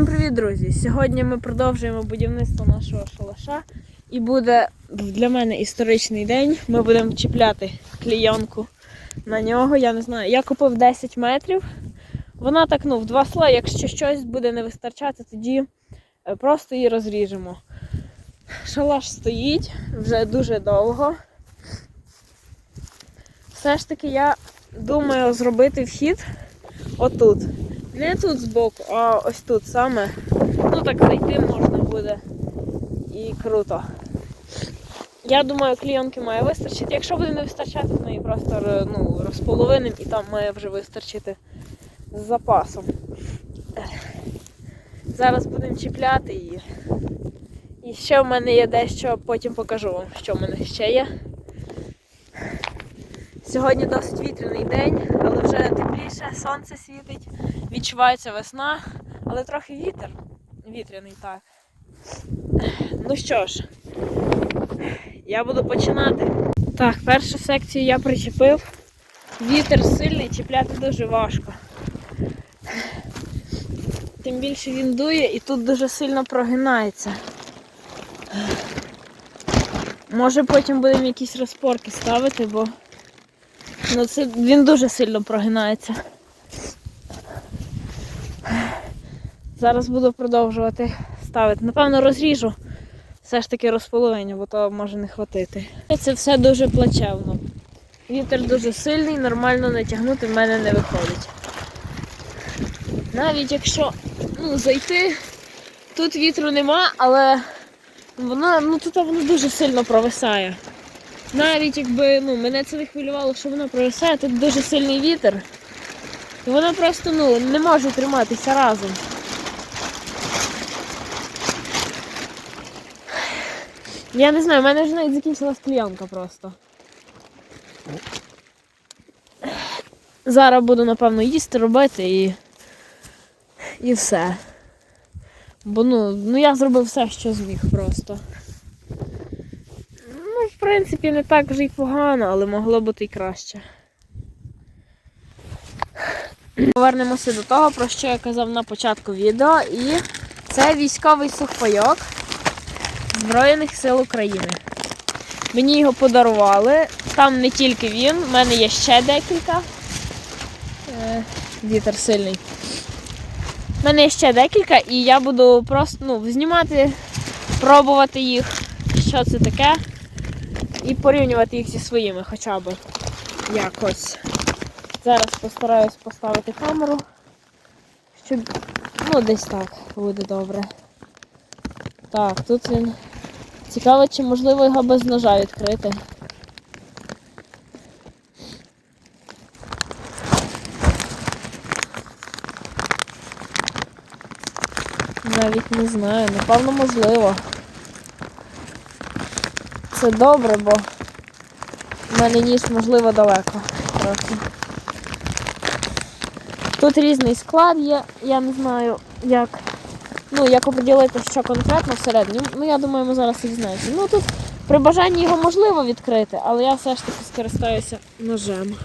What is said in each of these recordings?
Всім привіт, друзі! Сьогодні ми продовжуємо будівництво нашого шалаша. І буде для мене історичний день. Ми будемо чіпляти клійонку на нього. Я не знаю. Я купив 10 метрів. Вона так, ну, в два слої, якщо щось буде не вистачати, тоді е, просто її розріжемо. Шалаш стоїть вже дуже довго. Все ж таки я думаю зробити вхід отут. Не тут збоку, а ось тут саме. Ну так зайти можна буде. І круто. Я думаю, клійонки має вистачити. Якщо буде не вистачати, то її просто ну, розполовиним і там має вже вистачити з запасом. Зараз будемо чіпляти її. І ще в мене є дещо, потім покажу вам, що в мене ще є. Сьогодні досить вітряний день, але вже тепліше, сонце світить, відчувається весна, але трохи вітер. Вітряний так. Ну що ж, я буду починати. Так, першу секцію я причепив. Вітер сильний, чіпляти дуже важко. Тим більше він дує і тут дуже сильно прогинається. Може потім будемо якісь розпорки ставити, бо Ну, це він дуже сильно прогинається. Зараз буду продовжувати ставити. Напевно, розріжу все ж таки розполовиню, бо то може не хватити. Це все дуже плачевно. Вітер дуже сильний, нормально натягнути в мене не виходить. Навіть якщо ну, зайти, тут вітру нема, але воно, ну, тут воно дуже сильно провисає. Навіть якби ну, мене це не хвилювало, що воно провисає, тут дуже сильний вітер. І воно просто ну, не може триматися разом. Я не знаю, в мене вже навіть закінчилась клієнка просто. Зараз буду, напевно, їсти, робити і. І все. Бо ну, ну я зробив все, що зміг просто. Ну, в принципі, не так вже й погано, але могло бути й краще. Повернемося до того, про що я казав на початку відео, і це військовий сухпайок Збройних сил України. Мені його подарували. Там не тільки він, в мене є ще декілька. Е, Вітер сильний. У мене є ще декілька, і я буду просто ну, знімати, пробувати їх, що це таке і порівнювати їх зі своїми хоча б якось. Зараз постараюсь поставити камеру, щоб ну десь так буде добре. Так, тут він. Цікаво, чи можливо його без ножа відкрити. Навіть не знаю, напевно можливо. Це добре, бо в мене ніж, можливо, далеко трохи. Тут різний склад є, я не знаю, як. Ну, як оподілити, що конкретно всередині. Ну, я думаю, ми зараз і дізнаємося. Ну тут при бажанні його можливо відкрити, але я все ж таки скористаюся ножем.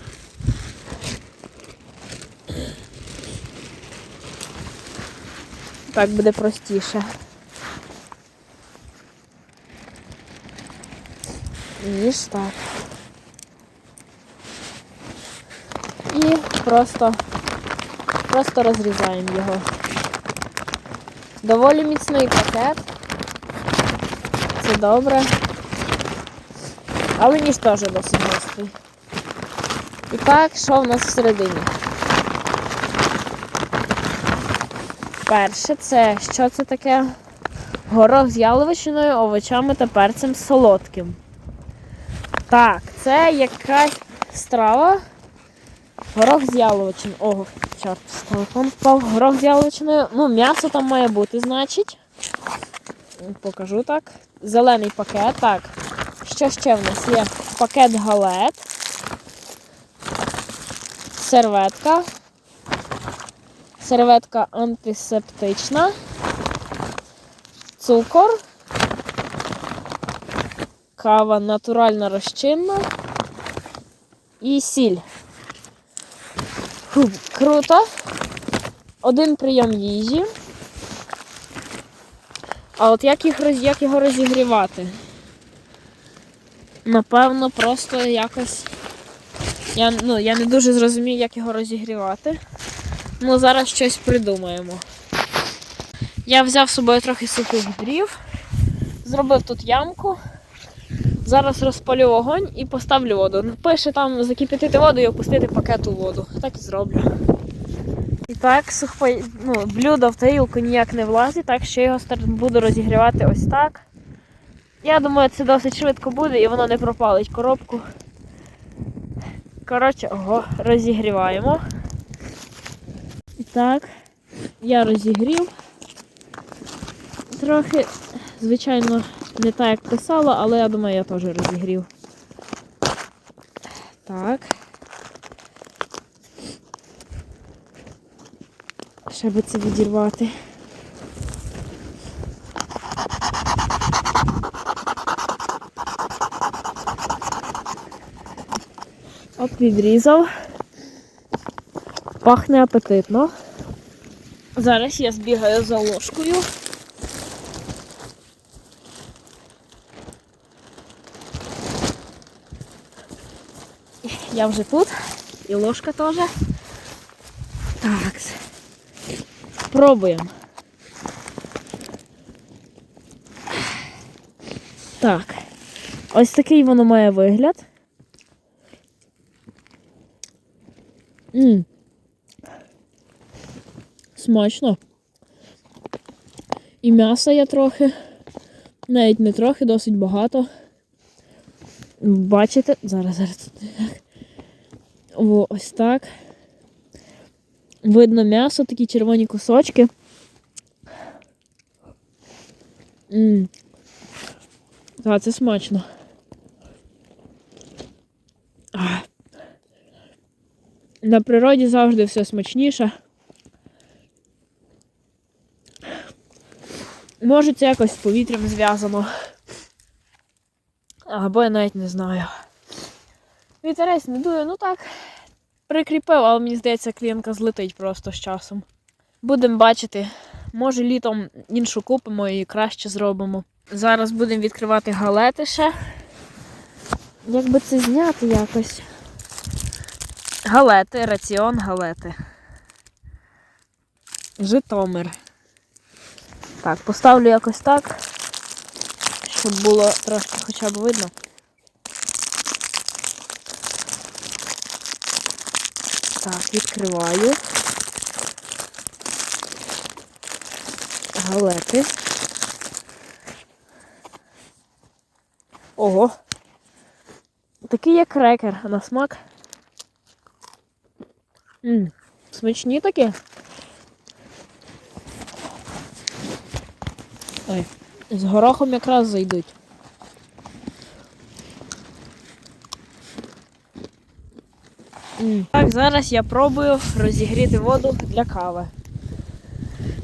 Так буде простіше. Ніж так. І просто, просто розрізаємо його. Доволі міцний пакет. Це добре. Але ніж теж досить гострий. І так, що в нас всередині? Перше, це що це таке? Горох з яловичиною, овочами та перцем солодким. Так, це якась страва. Горох з яловичиною. Ого, чорт, телефон впав. Горох з яловичиною. Ну, м'ясо там має бути, значить. Покажу так. Зелений пакет. Так. Що ще в нас є? Пакет галет. Серветка. Серветка антисептична. Цукор. Кава натуральна розчинна. І сіль. Круто. Один прийом їжі. А от як, їх, як його розігрівати? Напевно, просто якось. Я, ну, я не дуже зрозумію, як його розігрівати. Ну, зараз щось придумаємо. Я взяв з собою трохи сухих дрів, зробив тут ямку. Зараз розпалю вогонь і поставлю воду. Пише там закипятити воду і опустити пакет у воду. Так і зроблю. І так, сухпо... ну, блюдо в тарілку ніяк не влазить, так що я його буду розігрівати ось так. Я думаю, це досить швидко буде і воно не пропалить коробку. Коротше, ого, розігріваємо. І так, я розігрів. Трохи, звичайно, не так, як писала, але я думаю, я теж розігрів. Так. Ще би це відірвати. Оп, відрізав. Пахне апетитно. Зараз я збігаю за ложкою. Я вже тут. І ложка теж. Так. Пробуємо. Так. Ось такий воно має вигляд. М. Смачно. І м'яса є трохи. Навіть не трохи, досить багато. Бачите? Зараз, зараз. О, ось так. Видно м'ясо, такі червоні кусочки. М. Так, це смачно. На природі завжди все смачніше. Може, це якось з повітрям зв'язано. Або я навіть не знаю. Вітерець не дує, ну так. Прикріпив, але мені здається, клієнтка злетить просто з часом. Будемо бачити. Може літом іншу купимо і краще зробимо. Зараз будемо відкривати галети ще. Як би це зняти якось? Галети, раціон галети. Житомир. Так, поставлю якось так, щоб було трошки хоча б видно. Так, відкриваю. Галети. Ого. Такий як крекер на смак. М, смачні такі. Ой, з горохом якраз зайдуть. Так, зараз я пробую розігріти воду для кави.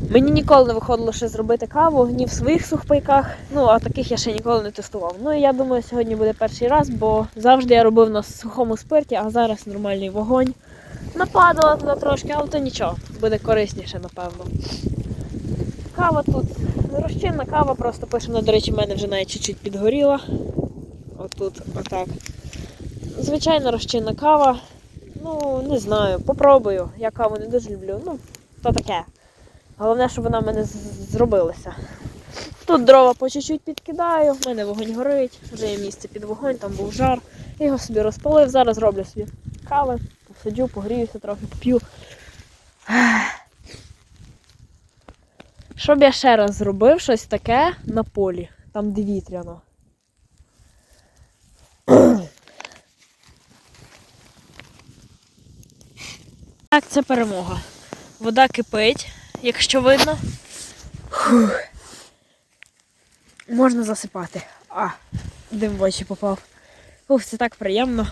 Мені ніколи не виходило ще зробити каву ні в своїх сухпайках, ну а таких я ще ніколи не тестував. Ну і я думаю, сьогодні буде перший раз, бо завжди я робив на сухому спирті, а зараз нормальний вогонь. Нападала туди трошки, але то нічого, буде корисніше, напевно. Кава тут розчинна кава, просто пишемо, до речі, в мене вже навіть чуть-чуть підгоріла. Отут, отак. Звичайно, розчинна кава. Ну, не знаю, попробую. Я каву не дуже люблю. Ну, то таке. Головне, щоб вона в мене зробилася. Тут дрова по чуть-чуть підкидаю, в мене вогонь горить, вже є місце під вогонь, там був жар. Я його собі розпалив, зараз роблю собі кави, посиджу, погріюся трохи, поп'ю. Щоб я ще раз зробив щось таке на полі, там де вітряно. Так, це перемога. Вода кипить, якщо видно. Фух. Можна засипати. А, дим в очі попав. Ух, це так приємно.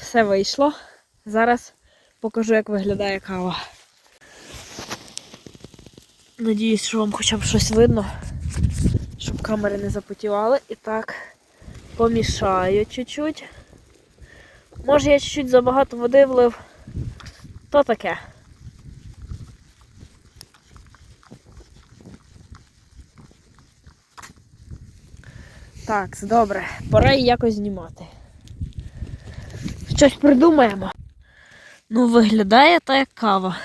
Все вийшло. Зараз покажу, як виглядає кава. Надіюсь, що вам хоча б щось видно, камери не запотівали. І так, помішаю чуть-чуть. Може я чуть-чуть забагато води влив. То таке. Так, добре. Пора її якось знімати. Щось придумаємо. Ну, виглядає та як кава.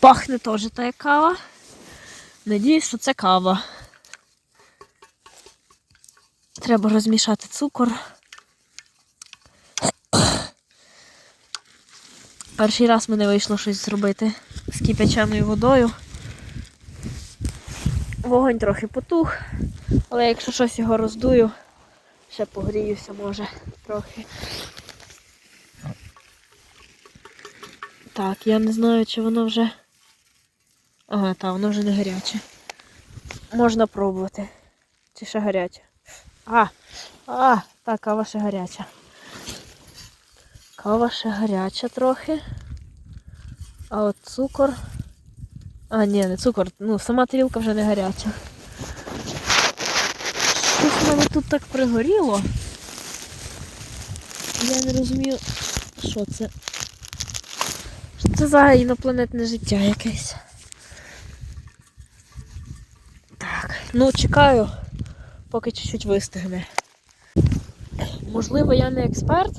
Пахне теж та як кава. Надіюсь, що це кава. Треба розмішати цукор. Перший раз мене вийшло щось зробити з кипячаною водою. Вогонь трохи потух, але якщо щось його роздую, ще погріюся, може, трохи. Так, я не знаю, чи воно вже. Ага, так, воно вже не гаряче. Можна пробувати. Чи ще гаряче? А, а, так, кава ще гаряча. Кава ще гаряча трохи. А от цукор. А, ні, не цукор, ну, сама тарілка вже не гаряча. Щось в мене тут так пригоріло. Я не розумію, що це. Що це за інопланетне життя якесь. Так, ну чекаю, поки чуть-чуть вистигне. Можливо, я не експерт.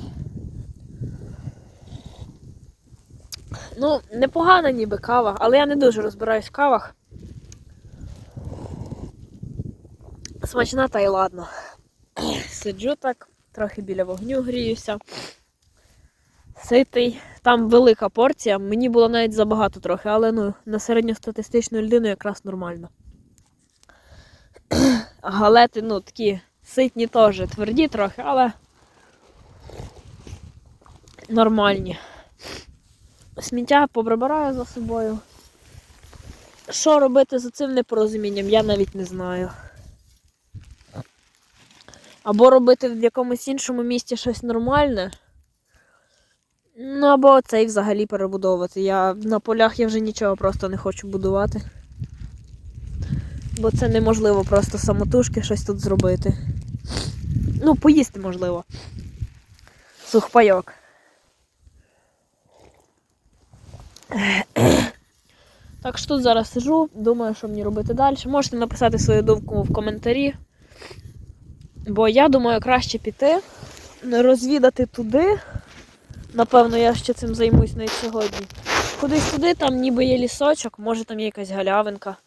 Ну, непогана ніби кава, але я не дуже розбираюсь в кавах. Смачна та й ладно. Сиджу так, трохи біля вогню гріюся. Ситий. Там велика порція. Мені було навіть забагато трохи, але ну, на середньостатистичну людину якраз нормально. Галети, ну, такі ситні теж, тверді трохи, але нормальні. Сміття поприбираю за собою. Що робити з цим непорозумінням, я навіть не знаю. Або робити в якомусь іншому місті щось нормальне. Ну, або цей взагалі перебудовувати. Я на полях я вже нічого просто не хочу будувати. Бо це неможливо просто самотужки щось тут зробити. Ну, поїсти можливо. Сухпайок. Так що тут зараз сижу, думаю, що мені робити далі. Можете написати свою думку в коментарі. Бо я думаю, краще піти, розвідати туди. Напевно, я ще цим займусь навіть сьогодні. Кудись туди, там ніби є лісочок, може там є якась галявинка.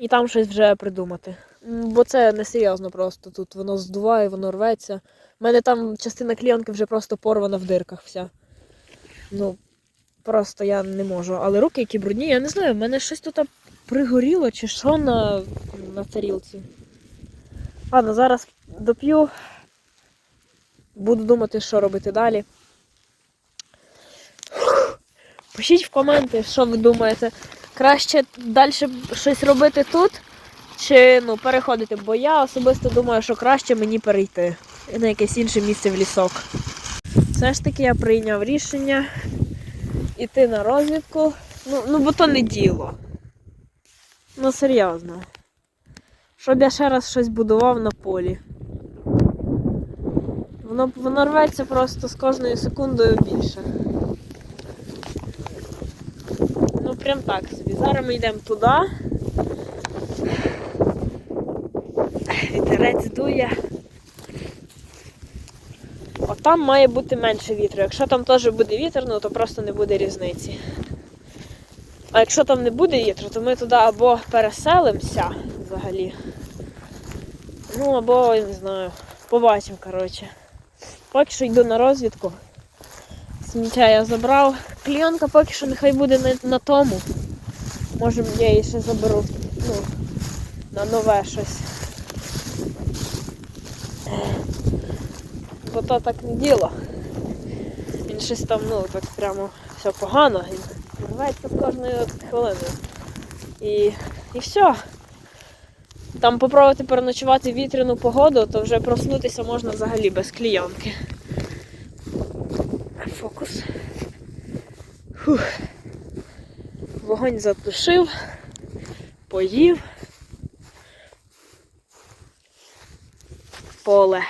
І там щось вже придумати. Бо це не серйозно просто. Тут воно здуває, воно рветься. У мене там частина клієнтки вже просто порвана в дирках вся. Ну, просто я не можу. Але руки, які брудні, я не знаю, в мене щось тут пригоріло чи що на, на тарілці. Ладно, зараз доп'ю. Буду думати, що робити далі. Пишіть в коменти, що ви думаєте. Краще далі щось робити тут, чи ну, переходити, бо я особисто думаю, що краще мені перейти на якесь інше місце в лісок. Все ж таки я прийняв рішення іти на розвідку. Ну, ну бо то не діло. Ну серйозно. Щоб я ще раз щось будував на полі. Воно, воно рветься просто з кожною секундою більше. Ну прям так собі. Зараз ми йдемо туди. Вітерець дує. От там має бути менше вітру. Якщо там теж буде вітер, ну то просто не буде різниці. А якщо там не буде вітру, то ми туди або переселимося взагалі. Ну або, я не знаю, побачимо, коротше. Поки що йду на розвідку. Сміття я забрав. Клієнтка поки що нехай буде на, на тому. Може я її ще заберу ну, на нове щось. Бо то так не діло. Він щось там, ну, так прямо все погано. Він рветься з кожною хвилиною. І, і все. Там попробувати переночувати вітряну погоду, то вже проснутися можна взагалі без клійонки. Фокус. Фух. Вогонь затушив, поїв. Поле.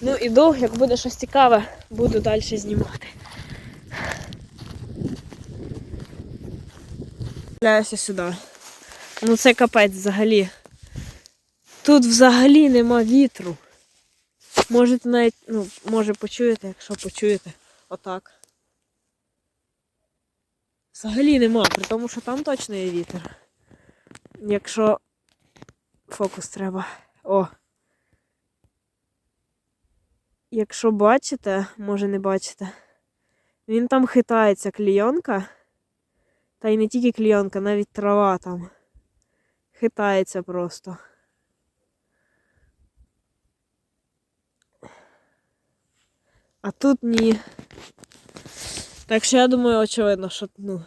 Ну, і іду, як буде щось цікаве, буду далі знімати. Гуляюся сюди. Ну це капець взагалі. Тут взагалі нема вітру. Можете навіть, ну, може почуєте, якщо почуєте. Отак. Взагалі нема, при тому, що там точно є вітер. Якщо фокус треба. О. Якщо бачите, може не бачите, він там хитається клійонка. Та й не тільки клійонка, навіть трава там. Хитається просто. А тут ні. Так що я думаю, очевидно, що ну.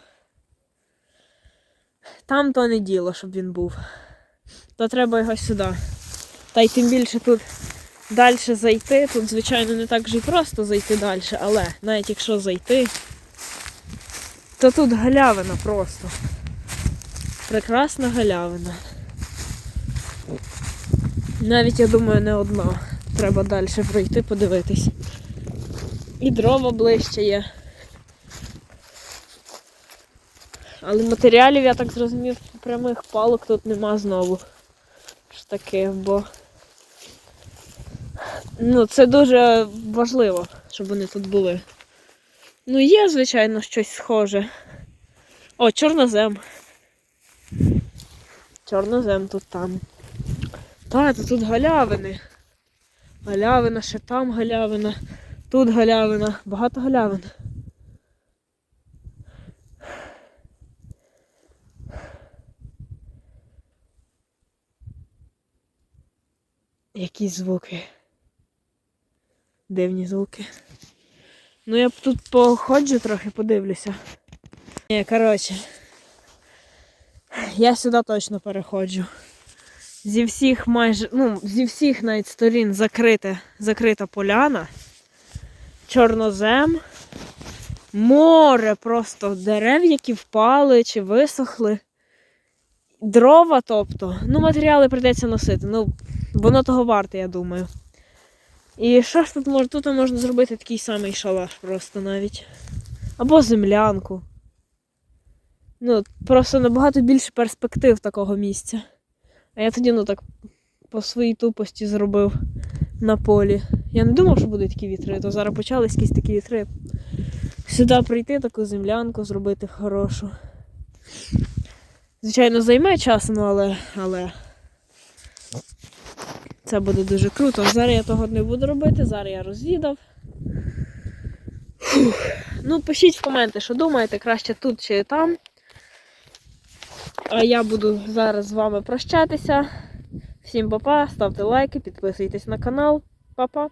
Там то не діло, щоб він був. То треба його сюди. Та й тим більше тут далі зайти. Тут, звичайно, не так же і просто зайти далі, але навіть якщо зайти, то тут галявина просто. Прекрасна галявина. Навіть, я думаю, не одна. Треба далі пройти, подивитись. І дрова ближче є. Але матеріалів, я так зрозумів, прямих палок тут нема знову. Ж таки, бо ну, це дуже важливо, щоб вони тут були. Ну, є, звичайно, щось схоже. О, чорнозем. Чорнозем тут там. Та, то тут галявини. Галявина, ще там галявина, тут галявина, багато галявин. Які звуки. Дивні звуки. Ну я б тут походжу трохи, подивлюся. Ні, коротше. Я сюди точно переходжу. Зі всіх майже, ну, зі всіх навіть сторін закрита, закрита поляна, чорнозем, море просто дерев, які впали чи висохли. Дрова, тобто, ну, матеріали прийдеться носити. Ну, воно того варте, я думаю. І що ж тут можна? Тут можна зробити такий самий шалаш просто навіть. Або землянку. Ну, просто набагато більше перспектив такого місця. А я тоді, ну так, по своїй тупості зробив на полі. Я не думав, що будуть такі вітри, то зараз почались якісь такі вітри. Сюди прийти, таку землянку зробити хорошу. Звичайно, займе час, ну але, але це буде дуже круто. Зараз я того не буду робити, зараз я розвідав. Ну, пишіть в коменти, що думаєте, краще тут чи там. А я буду зараз з вами прощатися. Всім па-па, ставте лайки, підписуйтесь на канал. Па-па!